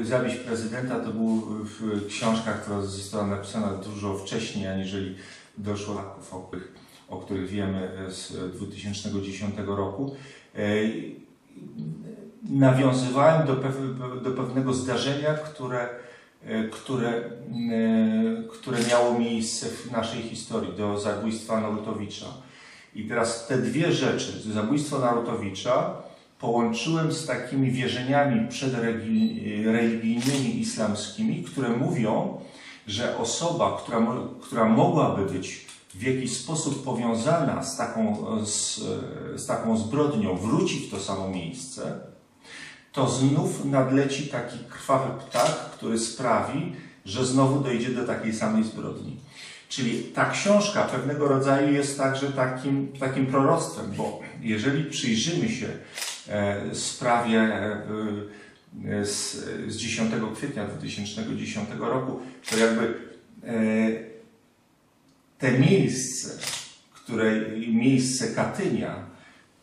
y, Zabić prezydenta to była książka, która została napisana dużo wcześniej, aniżeli doszło do o o których wiemy z 2010 roku. Y, Nawiązywałem do, do pewnego zdarzenia, które, y, które, które miało miejsce w naszej historii, do zabójstwa Narutowicza. I teraz te dwie rzeczy, zabójstwo Narutowicza, połączyłem z takimi wierzeniami przedreligijnymi islamskimi, które mówią, że osoba, która, która mogłaby być w jakiś sposób powiązana z taką, z, z taką zbrodnią, wróci w to samo miejsce, to znów nadleci taki krwawy ptak, który sprawi, że znowu dojdzie do takiej samej zbrodni. Czyli ta książka pewnego rodzaju jest także takim, takim proroctwem, bo jeżeli przyjrzymy się e, sprawie e, e, z, z 10 kwietnia 2010 roku, to jakby te miejsce, które, miejsce Katynia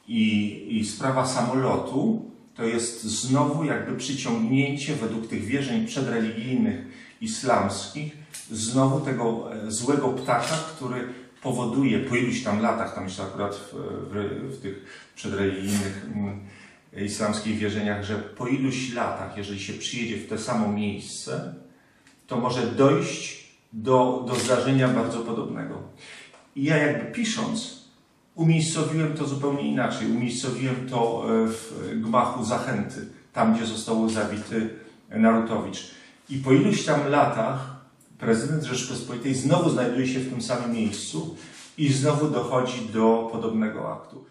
i, i sprawa samolotu, to jest znowu jakby przyciągnięcie według tych wierzeń przedreligijnych islamskich, znowu tego e, złego ptaka, który powoduje po iluś tam latach, tam jeszcze akurat w, w, w tych przedreligijnych mm, islamskich wierzeniach, że po iluś latach, jeżeli się przyjedzie w to samo miejsce, to może dojść do, do zdarzenia bardzo podobnego. I ja jakby pisząc, umiejscowiłem to zupełnie inaczej. Umiejscowiłem to e, w gmachu Zachęty, tam gdzie został zabity Narutowicz. I po iluś tam latach prezydent Rzeczypospolitej znowu znajduje się w tym samym miejscu i znowu dochodzi do podobnego aktu.